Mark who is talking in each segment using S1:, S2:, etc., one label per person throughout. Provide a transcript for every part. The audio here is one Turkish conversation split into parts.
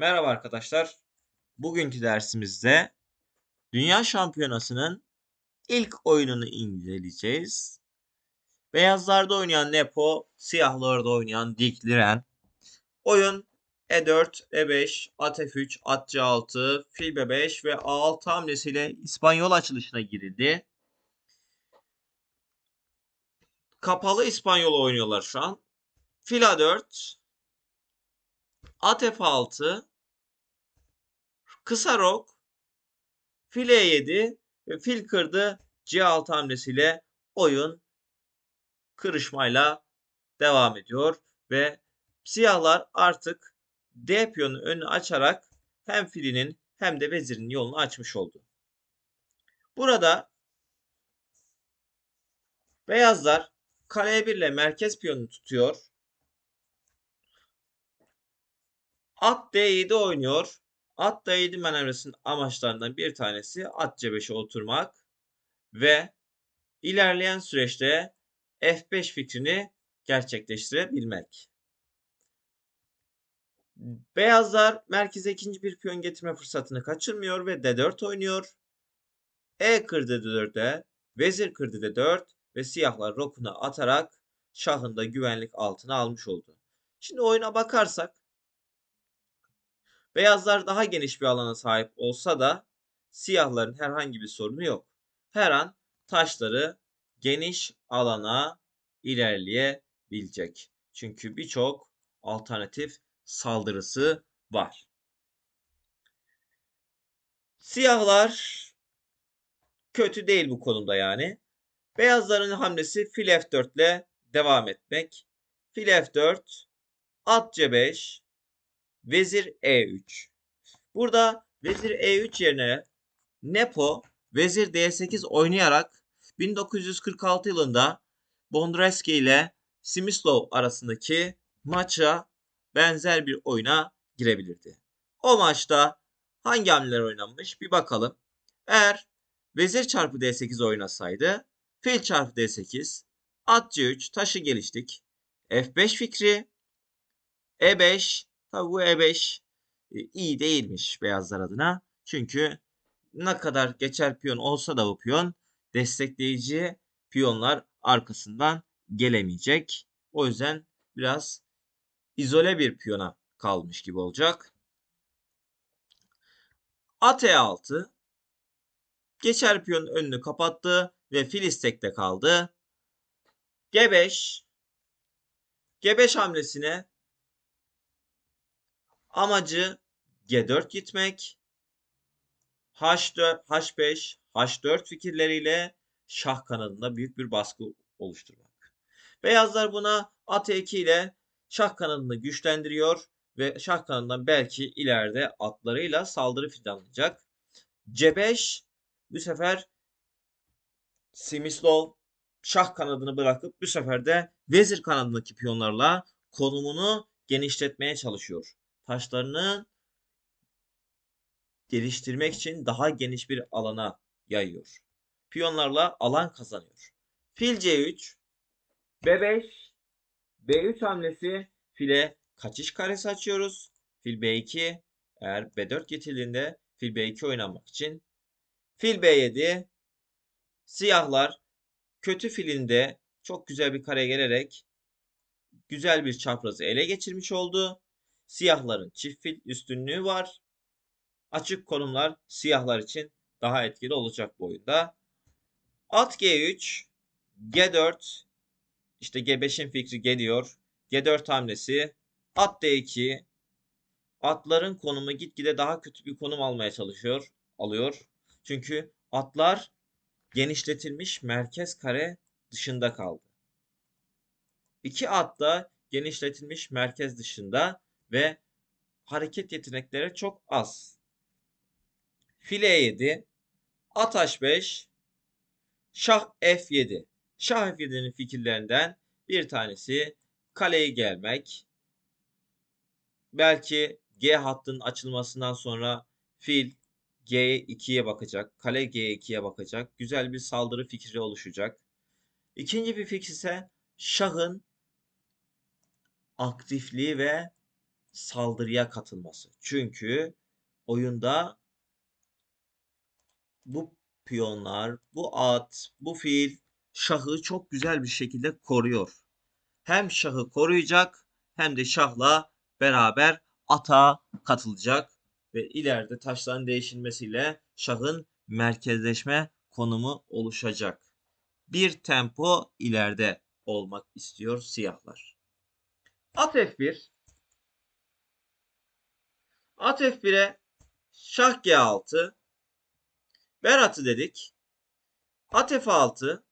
S1: Merhaba arkadaşlar. Bugünkü dersimizde Dünya Şampiyonası'nın ilk oyununu inceleyeceğiz. Beyazlarda oynayan Nepo, siyahlarda oynayan Dick Liren. Oyun E4, E5, At F3, At C6, Fil B5 ve A6 hamlesiyle İspanyol açılışına girildi. Kapalı İspanyol oynuyorlar şu an. Fil A4, At F6, kısa rok, file 7 ve fil kırdı C6 hamlesiyle oyun kırışmayla devam ediyor ve siyahlar artık D piyonu önünü açarak hem filinin hem de vezirin yolunu açmış oldu. Burada beyazlar kale 1 ile merkez piyonunu tutuyor. At D7 oynuyor. At D7 manevrasının amaçlarından bir tanesi at C5'e oturmak ve ilerleyen süreçte F5 fikrini gerçekleştirebilmek. Beyazlar merkeze ikinci bir piyon getirme fırsatını kaçırmıyor ve D4 oynuyor. E kırdı D4'e, vezir kırdı D4 ve siyahlar rokunu atarak şahın da güvenlik altına almış oldu. Şimdi oyuna bakarsak Beyazlar daha geniş bir alana sahip olsa da siyahların herhangi bir sorunu yok. Her an taşları geniş alana ilerleyebilecek. Çünkü birçok alternatif saldırısı var. Siyahlar kötü değil bu konumda yani. Beyazların hamlesi fil f4 ile devam etmek. Fil f4, at c5, vezir e3. Burada vezir e3 yerine Nepo vezir d8 oynayarak 1946 yılında Bondreski ile Simislov arasındaki maça benzer bir oyuna girebilirdi. O maçta hangi hamleler oynanmış bir bakalım. Eğer vezir çarpı d8 oynasaydı fil çarpı d8 at c3 taşı geliştik. f5 fikri e5 Tabi bu E5 e, iyi değilmiş beyazlar adına. Çünkü ne kadar geçer piyon olsa da bu piyon destekleyici piyonlar arkasından gelemeyecek. O yüzden biraz izole bir piyona kalmış gibi olacak. At E6 geçer piyon önünü kapattı ve fil istekte kaldı. G5 G5 hamlesine Amacı G4 gitmek. H4, H5, H4 fikirleriyle şah kanadında büyük bir baskı oluşturmak. Beyazlar buna at 2 ile şah kanadını güçlendiriyor ve şah kanadından belki ileride atlarıyla saldırı fidanlayacak. C5 bu sefer Simislov şah kanadını bırakıp bu sefer de vezir kanadındaki piyonlarla konumunu genişletmeye çalışıyor taşlarını geliştirmek için daha geniş bir alana yayıyor. Piyonlarla alan kazanıyor. Fil C3, B5, B3 hamlesi file kaçış karesi açıyoruz. Fil B2 eğer B4 getirdiğinde fil B2 oynanmak için. Fil B7 siyahlar kötü filinde çok güzel bir kare gelerek güzel bir çaprazı ele geçirmiş oldu. Siyahların çift fil üstünlüğü var. Açık konumlar siyahlar için daha etkili olacak bu oyunda. At G3, G4, işte G5'in fikri geliyor. G4 hamlesi, at D2, atların konumu gitgide daha kötü bir konum almaya çalışıyor, alıyor. Çünkü atlar genişletilmiş merkez kare dışında kaldı. İki at da genişletilmiş merkez dışında ve hareket yetenekleri çok az. File 7, at h5, şah f7. Şah f7'nin fikirlerinden bir tanesi kaleye gelmek. Belki G hattının açılmasından sonra fil G2'ye bakacak. Kale G2'ye bakacak. Güzel bir saldırı fikri oluşacak. İkinci bir fikir ise şahın aktifliği ve saldırıya katılması. Çünkü oyunda bu piyonlar, bu at, bu fil şahı çok güzel bir şekilde koruyor. Hem şahı koruyacak hem de şahla beraber ata katılacak ve ileride taşların değişilmesiyle şahın merkezleşme konumu oluşacak. Bir tempo ileride olmak istiyor siyahlar. At F1 At F1'e şah G6 Ver atı dedik. At F6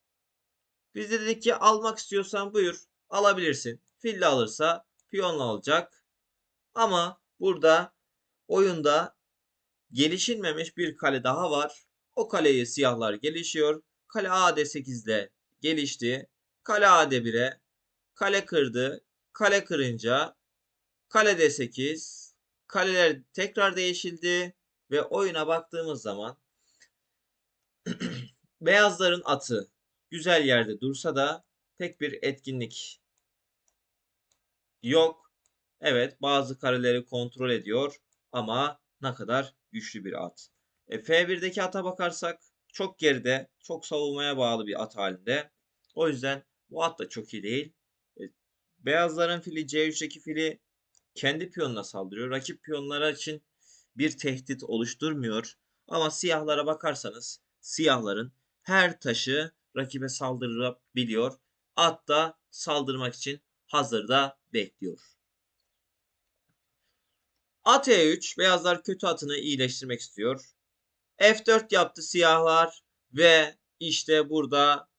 S1: biz de dedik ki almak istiyorsan buyur alabilirsin. Fille alırsa piyonla alacak. Ama burada oyunda gelişilmemiş bir kale daha var. O kaleyi siyahlar gelişiyor. Kale A D8 ile gelişti. Kale A D1'e kale kırdı. Kale kırınca kale D8 kaleler tekrar değişildi ve oyuna baktığımız zaman beyazların atı güzel yerde dursa da pek bir etkinlik yok. Evet bazı kareleri kontrol ediyor ama ne kadar güçlü bir at. E, F1'deki ata bakarsak çok geride, çok savunmaya bağlı bir at halinde. O yüzden bu at da çok iyi değil. E, beyazların fili C3'teki fili kendi piyonuna saldırıyor. Rakip piyonlara için bir tehdit oluşturmuyor. Ama siyahlara bakarsanız siyahların her taşı rakibe saldırabiliyor. At da saldırmak için hazırda bekliyor. At E3 beyazlar kötü atını iyileştirmek istiyor. F4 yaptı siyahlar ve işte burada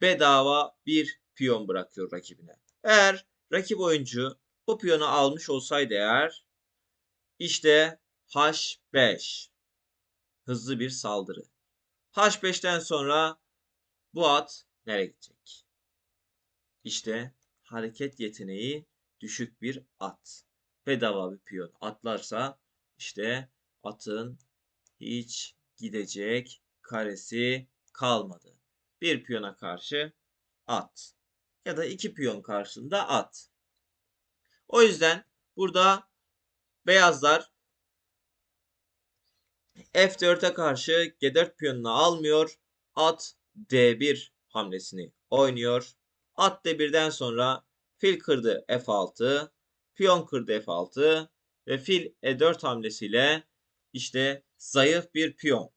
S1: bedava bir piyon bırakıyor rakibine. Eğer rakip oyuncu bu piyonu almış olsaydı eğer işte H5 hızlı bir saldırı. H5'ten sonra bu at nereye gidecek? İşte hareket yeteneği düşük bir at. Bedava bir piyon atlarsa işte atın hiç gidecek karesi kalmadı. Bir piyona karşı at. Ya da iki piyon karşısında at. O yüzden burada beyazlar F4'e karşı G4 piyonunu almıyor. At D1 hamlesini oynuyor. At D1'den sonra fil kırdı F6, piyon kırdı F6 ve fil E4 hamlesiyle işte zayıf bir piyon.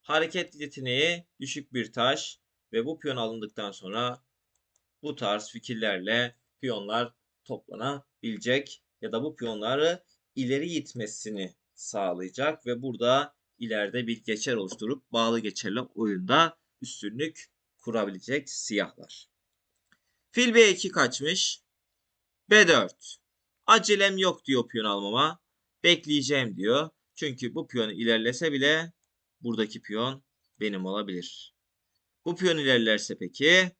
S1: Hareket yeteneği düşük bir taş ve bu piyon alındıktan sonra bu tarz fikirlerle piyonlar toplanabilecek ya da bu piyonları ileri gitmesini sağlayacak ve burada ileride bir geçer oluşturup bağlı geçerli oyunda üstünlük kurabilecek siyahlar. Fil B2 kaçmış. B4. Acelem yok diyor piyon almama. Bekleyeceğim diyor. Çünkü bu piyon ilerlese bile buradaki piyon benim olabilir. Bu piyon ilerlerse peki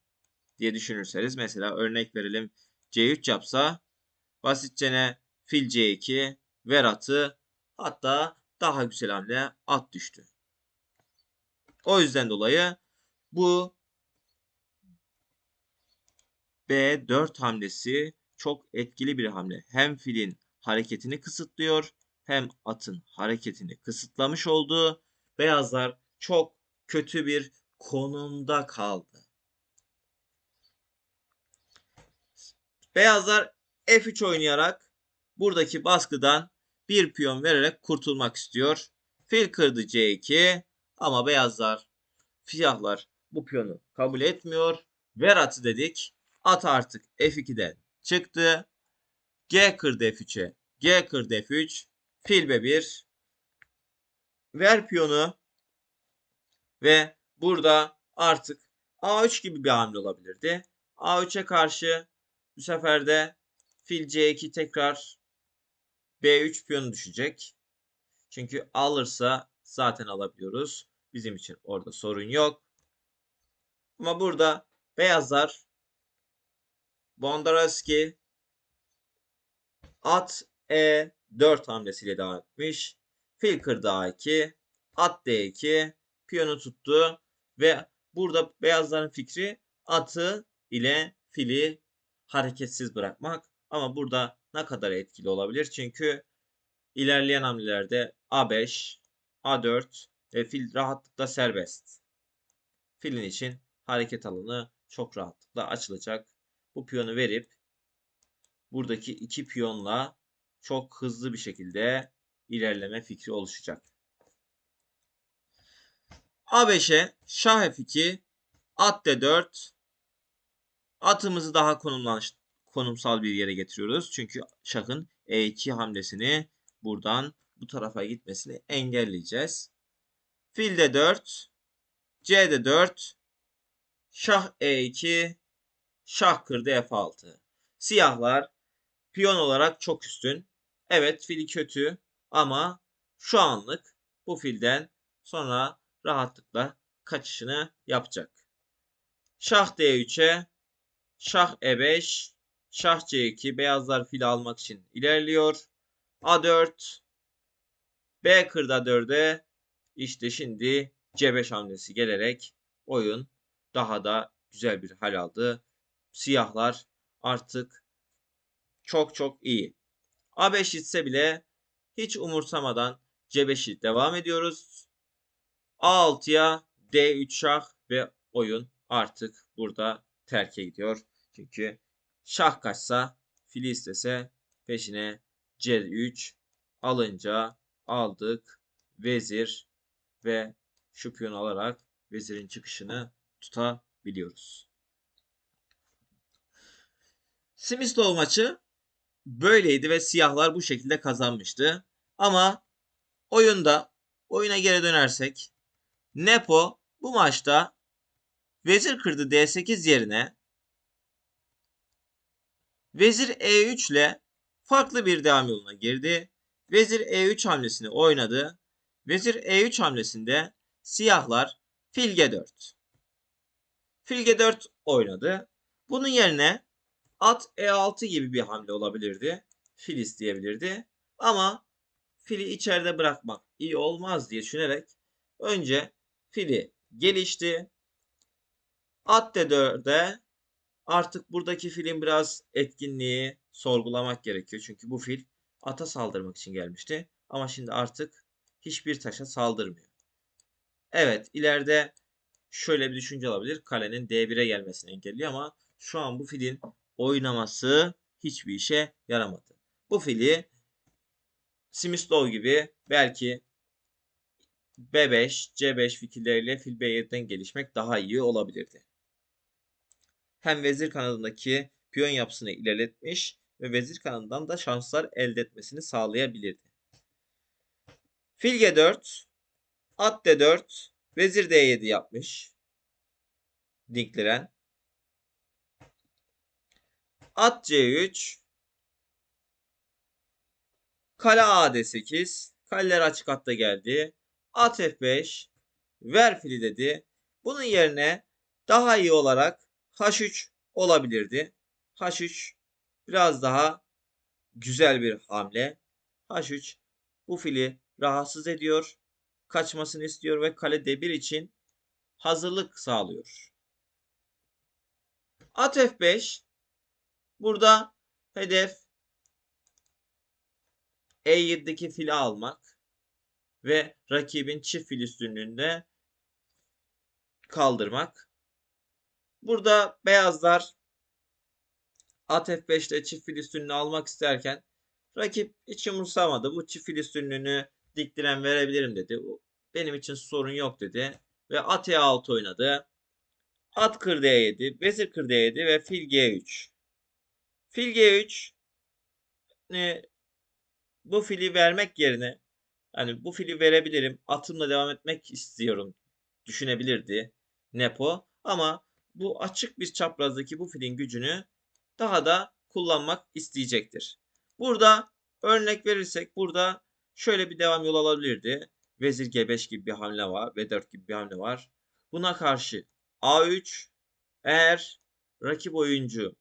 S1: diye düşünürseniz mesela örnek verelim C3 yapsa basitçe ne fil C2 ver atı hatta daha güzel hamle at düştü. O yüzden dolayı bu B4 hamlesi çok etkili bir hamle. Hem filin hareketini kısıtlıyor hem atın hareketini kısıtlamış oldu. Beyazlar çok kötü bir konumda kaldı. Beyazlar F3 oynayarak buradaki baskıdan bir piyon vererek kurtulmak istiyor. Fil kırdı C2 ama beyazlar, siyahlar bu piyonu kabul etmiyor. Ver atı dedik. At artık F2'den çıktı. G kırdı F3'e. G kırdı F3. Fil B1. Ver piyonu. Ve burada artık A3 gibi bir hamle olabilirdi. A3'e karşı bu sefer de fil C2 tekrar B3 piyonu düşecek. Çünkü alırsa zaten alabiliyoruz. Bizim için orada sorun yok. Ama burada beyazlar Bondarowski at E4 hamlesiyle devam etmiş. Fil kırdı A2. At D2. Piyonu tuttu. Ve burada beyazların fikri atı ile fili hareketsiz bırakmak. Ama burada ne kadar etkili olabilir? Çünkü ilerleyen hamlelerde A5, A4 ve fil rahatlıkla serbest. Filin için hareket alanı çok rahatlıkla açılacak. Bu piyonu verip buradaki iki piyonla çok hızlı bir şekilde ilerleme fikri oluşacak. A5'e şah F2, at D4, atımızı daha konumlanış, konumsal bir yere getiriyoruz. Çünkü şahın E2 hamlesini buradan bu tarafa gitmesini engelleyeceğiz. Fil D4, C D4, şah E2, şah kırdı F6. Siyahlar piyon olarak çok üstün. Evet fili kötü ama şu anlık bu filden sonra rahatlıkla kaçışını yapacak. Şah D3'e, şah E5, şah C2 beyazlar fil almak için ilerliyor. A4, B kırda 4'e işte şimdi C5 hamlesi gelerek oyun daha da güzel bir hal aldı. Siyahlar artık çok çok iyi. A5 ise bile hiç umursamadan C5'i devam ediyoruz. A6'ya D3 şah ve oyun artık burada terke gidiyor. Çünkü şah kaçsa fili istese peşine C3 alınca aldık vezir ve şu piyon alarak vezirin çıkışını tutabiliyoruz. Smith maçı böyleydi ve siyahlar bu şekilde kazanmıştı. Ama oyunda oyuna geri dönersek Nepo bu maçta vezir kırdı D8 yerine vezir E3 ile farklı bir devam yoluna girdi. Vezir E3 hamlesini oynadı. Vezir E3 hamlesinde siyahlar fil G4. Fil G4 oynadı. Bunun yerine at E6 gibi bir hamle olabilirdi. Fil isteyebilirdi. Ama fili içeride bırakmak iyi olmaz diye düşünerek önce fili gelişti. At D4'e artık buradaki filin biraz etkinliği sorgulamak gerekiyor. Çünkü bu fil ata saldırmak için gelmişti. Ama şimdi artık hiçbir taşa saldırmıyor. Evet ileride şöyle bir düşünce olabilir. Kalenin D1'e gelmesini engelliyor ama şu an bu filin oynaması hiçbir işe yaramadı. Bu fili Smith gibi belki B5, C5 fikirleriyle fil B7'den gelişmek daha iyi olabilirdi. Hem vezir kanadındaki piyon yapısını ilerletmiş ve vezir kanadından da şanslar elde etmesini sağlayabilirdi. Fil G4, at D4, vezir D7 yapmış. Dinkliren. At C3. Kale A D8. Kaleler açık hatta geldi. At F5. Ver fili dedi. Bunun yerine daha iyi olarak H3 olabilirdi. H3 biraz daha güzel bir hamle. H3 bu fili rahatsız ediyor. Kaçmasını istiyor ve kale D1 için hazırlık sağlıyor. At F5 Burada hedef E7'deki fili almak ve rakibin çift fil üstünlüğünde kaldırmak. Burada beyazlar at F5'te çift fil üstünlüğünü almak isterken rakip hiç umursamadı. Bu çift fil üstünlüğünü dik diren verebilirim dedi. Benim için sorun yok dedi. Ve at E6 oynadı. At kır D7, vezir kır D7 ve fil G3. Fil G3 e, bu fili vermek yerine hani bu fili verebilirim. Atımla devam etmek istiyorum düşünebilirdi Nepo. Ama bu açık bir çaprazdaki bu filin gücünü daha da kullanmak isteyecektir. Burada örnek verirsek burada şöyle bir devam yol alabilirdi. Vezir G5 gibi bir hamle var. V4 gibi bir hamle var. Buna karşı A3 eğer rakip oyuncu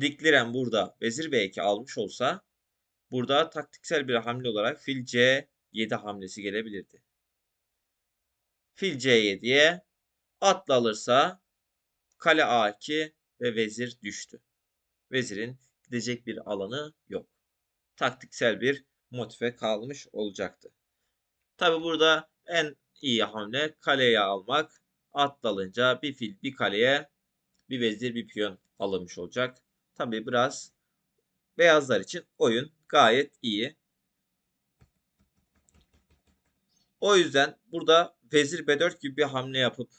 S1: Dikliren burada vezir B2 almış olsa burada taktiksel bir hamle olarak fil C7 hamlesi gelebilirdi. Fil C7'ye atla alırsa kale A2 ve vezir düştü. Vezirin gidecek bir alanı yok. Taktiksel bir motive kalmış olacaktı. Tabi burada en iyi hamle kaleye almak. At dalınca bir fil bir kaleye bir vezir bir piyon alınmış olacak. Tabi biraz beyazlar için oyun gayet iyi. O yüzden burada vezir b4 gibi bir hamle yapıp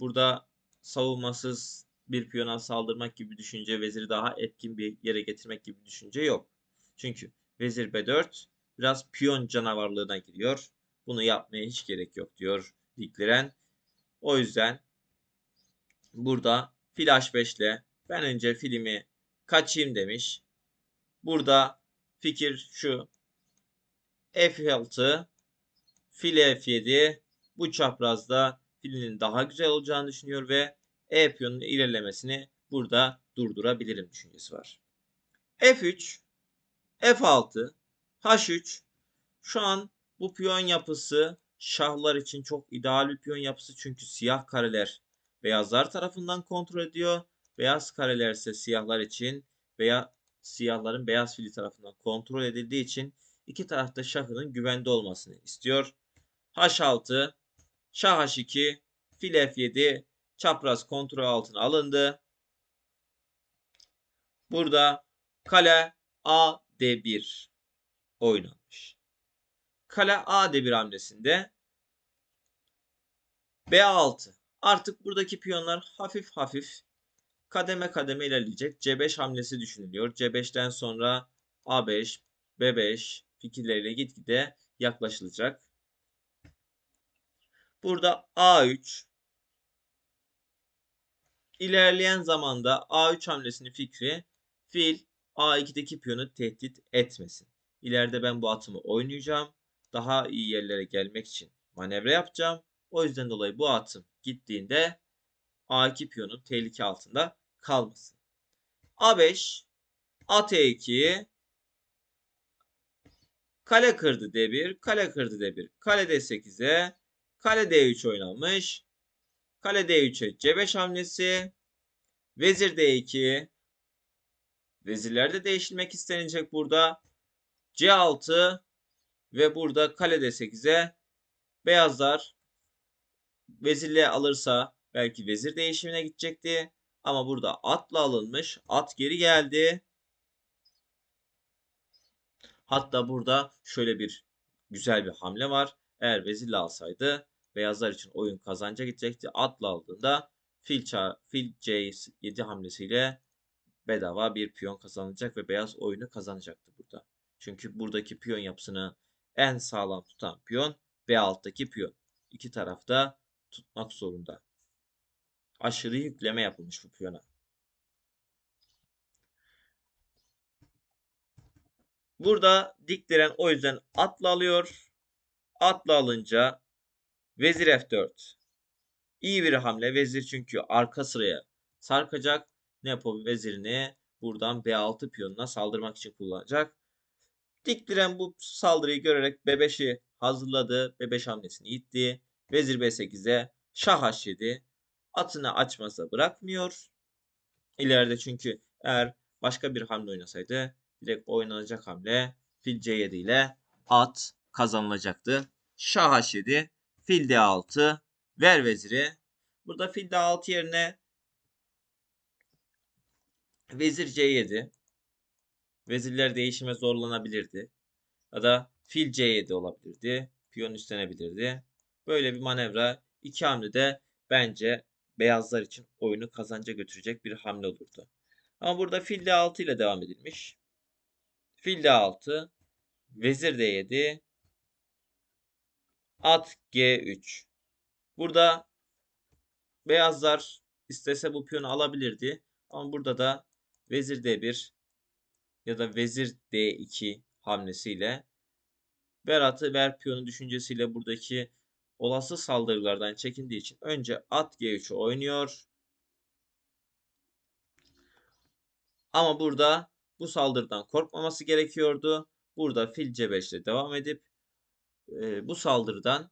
S1: burada savunmasız bir piyona saldırmak gibi düşünce, veziri daha etkin bir yere getirmek gibi düşünce yok. Çünkü vezir b4 biraz piyon canavarlığına giriyor. Bunu yapmaya hiç gerek yok diyor Dikleren. O yüzden burada fil h5 ile ben önce filmi kaçayım demiş. Burada fikir şu. F6 fil F7 bu çaprazda filinin daha güzel olacağını düşünüyor ve E piyonunun ilerlemesini burada durdurabilirim düşüncesi var. F3 F6 H3 şu an bu piyon yapısı şahlar için çok ideal bir piyon yapısı çünkü siyah kareler beyazlar tarafından kontrol ediyor. Beyaz kareler ise siyahlar için veya siyahların beyaz fili tarafından kontrol edildiği için iki tarafta şahının güvende olmasını istiyor. H6, Şah H2, Fil F7 çapraz kontrol altına alındı. Burada kale A D1 oynanmış. Kale A D1 hamlesinde B6. Artık buradaki piyonlar hafif hafif kademe kademe ilerleyecek. C5 hamlesi düşünülüyor. C5'ten sonra A5, B5 fikirleriyle gitgide yaklaşılacak. Burada A3 ilerleyen zamanda A3 hamlesinin fikri fil A2'deki piyonu tehdit etmesin. İleride ben bu atımı oynayacağım. Daha iyi yerlere gelmek için manevra yapacağım. O yüzden dolayı bu atım gittiğinde A2 piyonun tehlike altında kalmasın. A5 at E2 kale kırdı D1 kale kırdı D1 kale D8'e kale D3 oynanmış. Kale D3'e C5 hamlesi. Vezir D2. Vezirler de değiştirmek istenecek burada. C6 ve burada kale D8'e beyazlar vezirle alırsa belki vezir değişimine gidecekti. Ama burada atla alınmış. At geri geldi. Hatta burada şöyle bir güzel bir hamle var. Eğer vezirle alsaydı beyazlar için oyun kazanca gidecekti. Atla aldığında fil, ça fil C7 hamlesiyle bedava bir piyon kazanacak ve beyaz oyunu kazanacaktı burada. Çünkü buradaki piyon yapısını en sağlam tutan piyon B6'daki piyon. İki tarafta tutmak zorunda. Aşırı yükleme yapılmış bu piyona. Burada dikdiren o yüzden atla alıyor. Atla alınca vezir F4. İyi bir hamle. Vezir çünkü arka sıraya sarkacak. Nepo vezirini buradan B6 piyonuna saldırmak için kullanacak. Dikdiren bu saldırıyı görerek B5'i hazırladı. B5 hamlesini itti. Vezir B8'e Şah H7 atını açmasa bırakmıyor. İleride çünkü eğer başka bir hamle oynasaydı direkt oynanacak hamle fil C7 ile at kazanılacaktı. Şah H7, fil D6, ver veziri. Burada fil D6 yerine vezir C7. Vezirler değişime zorlanabilirdi. Ya da fil C7 olabilirdi. Piyon üstlenebilirdi. Böyle bir manevra iki hamlede bence beyazlar için oyunu kazanca götürecek bir hamle olurdu. Ama burada fil D6 ile devam edilmiş. Fil D6, vezir D7, at G3. Burada beyazlar istese bu piyonu alabilirdi. Ama burada da vezir D1 ya da vezir D2 hamlesiyle Berat'ı ver piyonu düşüncesiyle buradaki olası saldırılardan çekindiği için önce at G3'ü oynuyor. Ama burada bu saldırıdan korkmaması gerekiyordu. Burada fil C5 ile devam edip e, bu saldırıdan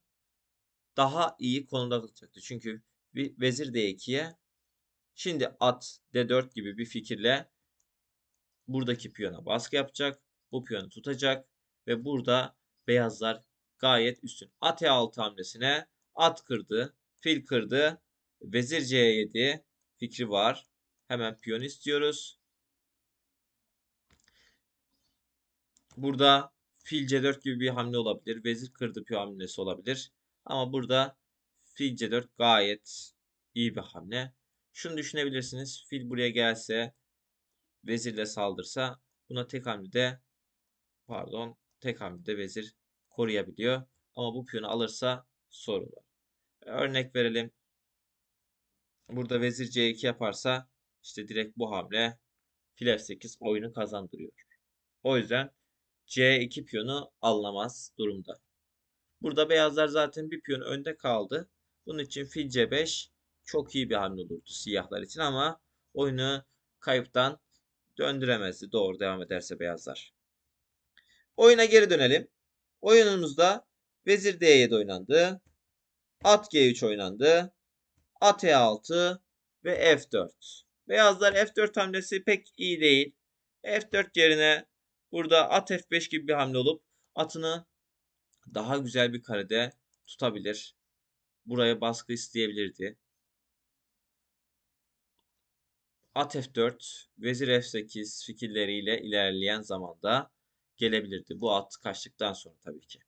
S1: daha iyi konumda kalacaktı. Çünkü vezir D2'ye şimdi at D4 gibi bir fikirle buradaki piyona baskı yapacak. Bu piyonu tutacak ve burada beyazlar gayet üstün. At E6 hamlesine at kırdı, fil kırdı, vezir C7 fikri var. Hemen piyon istiyoruz. Burada fil C4 gibi bir hamle olabilir. Vezir kırdı piyon hamlesi olabilir. Ama burada fil C4 gayet iyi bir hamle. Şunu düşünebilirsiniz. Fil buraya gelse vezirle saldırsa buna tek hamlede pardon tek hamlede vezir koruyabiliyor. Ama bu piyonu alırsa sorun var. Örnek verelim. Burada vezir C2 yaparsa işte direkt bu hamle fil F8 oyunu kazandırıyor. O yüzden C2 piyonu alınamaz durumda. Burada beyazlar zaten bir piyon önde kaldı. Bunun için fil C5 çok iyi bir hamle olurdu siyahlar için ama oyunu kayıptan döndüremezdi doğru devam ederse beyazlar. Oyuna geri dönelim. Oyunumuzda vezir D7 oynandı. At G3 oynandı. At E6 ve F4. Beyazlar F4 hamlesi pek iyi değil. F4 yerine burada at F5 gibi bir hamle olup atını daha güzel bir karede tutabilir. Buraya baskı isteyebilirdi. At F4, Vezir F8 fikirleriyle ilerleyen zamanda gelebilirdi. Bu at kaçtıktan sonra tabii ki.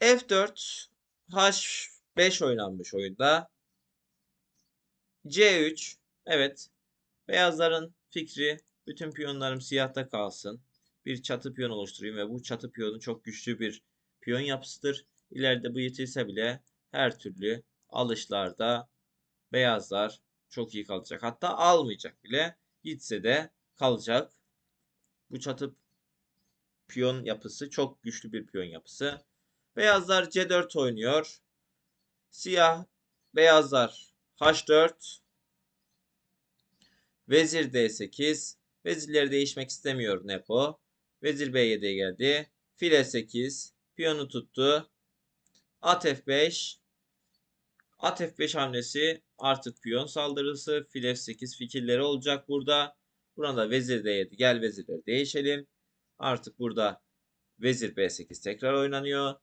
S1: F4 H5 oynanmış oyunda. C3 evet beyazların fikri bütün piyonlarım siyahta kalsın. Bir çatı piyon oluşturayım ve bu çatı piyonu çok güçlü bir piyon yapısıdır. İleride bu yitilse bile her türlü alışlarda beyazlar çok iyi kalacak. Hatta almayacak bile. Gitse de kalacak. Bu çatı piyon yapısı çok güçlü bir piyon yapısı. Beyazlar C4 oynuyor. Siyah beyazlar H4 Vezir D8 Vezirleri değişmek istemiyor Nepo. Vezir B7'ye geldi. Fil E8 Piyonu tuttu. At F5 At F5 hamlesi artık piyon saldırısı. Fil F8 fikirleri olacak burada. Burada vezir D7. Gel vezirleri değişelim. Artık burada vezir B8 tekrar oynanıyor.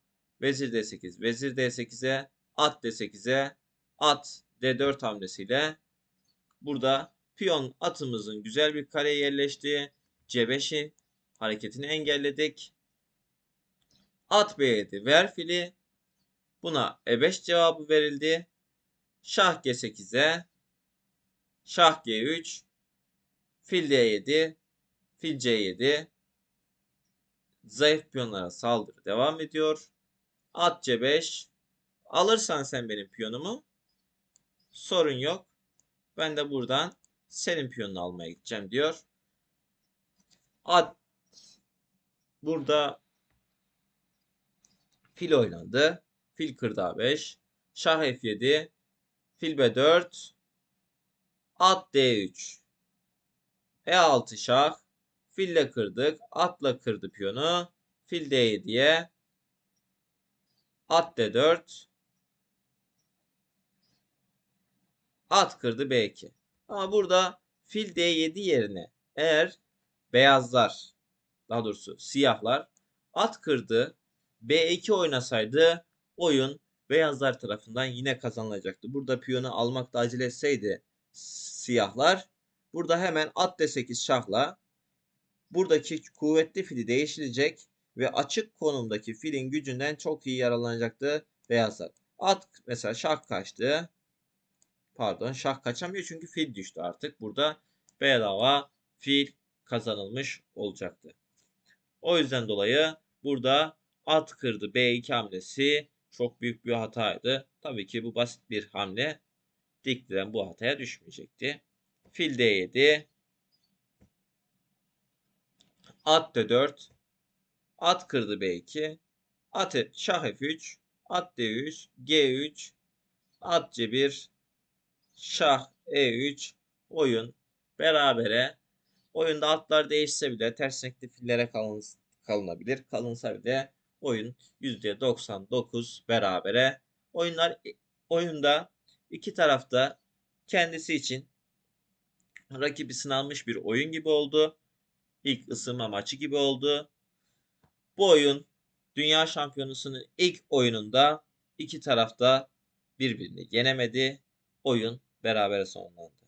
S1: Vezir D8, vezir D8'e, at D8'e, at D4 hamlesiyle burada piyon atımızın güzel bir kareye yerleştiği C5'i hareketini engelledik. At B7 ver fili. Buna E5 cevabı verildi. Şah G8'e Şah G3 Fil D7 Fil C7 Zayıf piyonlara saldırı devam ediyor. At C5 Alırsan sen benim piyonumu sorun yok. Ben de buradan senin piyonunu almaya gideceğim diyor. At burada fil oynandı. Fil kırdı A5. Şah F7. Fil B4. At D3. E6 şah. Fille kırdık. Atla kırdı piyonu. Fil D7'ye. At D4. At kırdı B2. Ama burada fil D7 yerine eğer beyazlar daha doğrusu siyahlar at kırdı B2 oynasaydı oyun beyazlar tarafından yine kazanılacaktı. Burada piyonu almakta acele etseydi siyahlar burada hemen at D8 şahla buradaki kuvvetli fili değişilecek ve açık konumdaki filin gücünden çok iyi yaralanacaktı beyazlar. At mesela şah kaçtı. Pardon şah kaçamıyor çünkü fil düştü artık. Burada bedava fil kazanılmış olacaktı. O yüzden dolayı burada at kırdı B2 hamlesi çok büyük bir hataydı. Tabii ki bu basit bir hamle. Dikliren bu hataya düşmeyecekti. Fil D7. At D4. At kırdı B2. At şah F3. At D3. G3. At C1. Şah E3. Oyun berabere. Oyunda atlar değişse bile ters renkli fillere kalın, kalınabilir. Kalınsa bile oyun %99 berabere. Oyunlar oyunda iki tarafta kendisi için rakibi sınanmış bir oyun gibi oldu. İlk ısınma maçı gibi oldu. Bu oyun Dünya Şampiyonası'nın ilk oyununda iki tarafta birbirini yenemedi. Oyun berabere sonlandı.